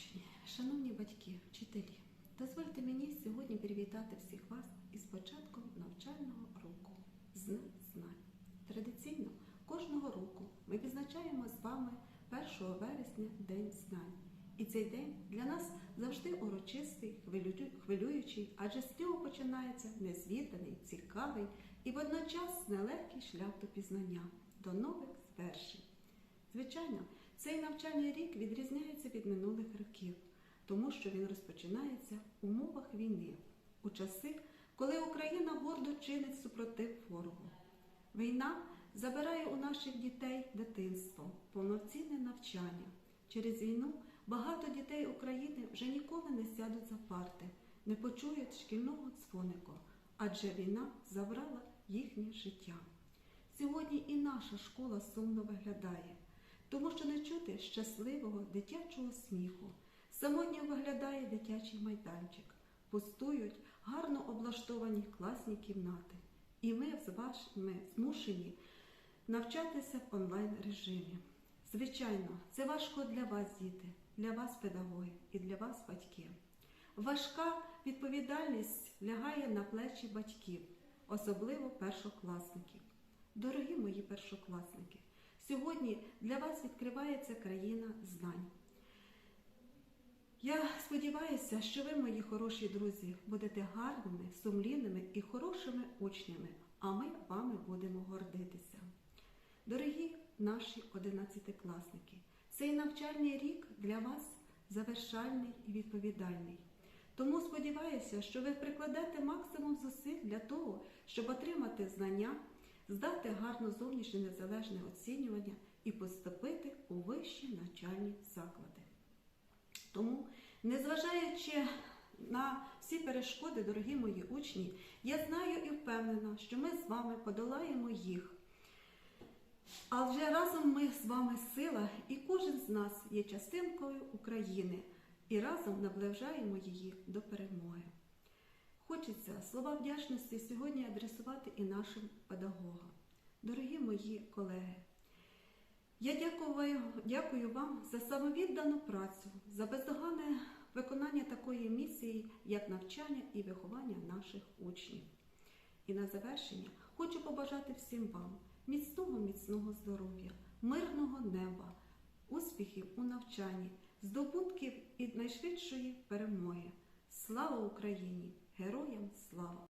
учні, шановні батьки, вчителі, дозвольте мені сьогодні привітати всіх вас із початком навчального року з знань. Традиційно кожного року ми відзначаємо з вами 1 вересня День знань. І цей день для нас завжди урочистий, хвилюючий, адже з нього починається незвіданий, цікавий і водночас нелегкий шлях до пізнання, до нових звершень. Звичайно, цей навчальний рік відрізняється від минулих років, тому що він розпочинається в умовах війни, у часи, коли Україна гордо чинить супротив ворогу. Війна забирає у наших дітей дитинство, повноцінне навчання. Через війну багато дітей України вже ніколи не сядуть за парти, не почують шкільного дзвонику, адже війна забрала їхнє життя. Сьогодні і наша школа сумно виглядає, тому що не чути щасливого дитячого сміху. Самотньо виглядає дитячий майданчик, пустують гарно облаштовані класні кімнати. І ми з вашими змушені навчатися в онлайн режимі. Звичайно, це важко для вас, діти, для вас, педагоги, і для вас, батьки. Важка відповідальність лягає на плечі батьків, особливо першокласників. Дорогі мої першокласники, сьогодні для вас відкривається країна знань. Я сподіваюся, що ви, мої хороші друзі, будете гарними, сумлінними і хорошими учнями, а ми вами будемо гордитися. Дорогі наші одинадцятикласники, цей навчальний рік для вас завершальний і відповідальний. Тому сподіваюся, що ви прикладете максимум зусиль для того, щоб отримати знання, здати гарно зовнішнє незалежне оцінювання і поступити у вищі навчальні заклади. Тому, незважаючи на всі перешкоди, дорогі мої учні, я знаю і впевнена, що ми з вами подолаємо їх. А вже разом ми з вами сила, і кожен з нас є частинкою України, і разом наближаємо її до перемоги. Хочеться слова вдячності сьогодні адресувати і нашим педагогам. Дорогі мої колеги, я дякую, дякую вам за самовіддану працю, за бездоганне виконання такої місії, як навчання і виховання наших учнів. І на завершення хочу побажати всім вам міцного, міцного здоров'я, мирного неба, успіхів у навчанні, здобутків і найшвидшої перемоги. Слава Україні! Героям слава!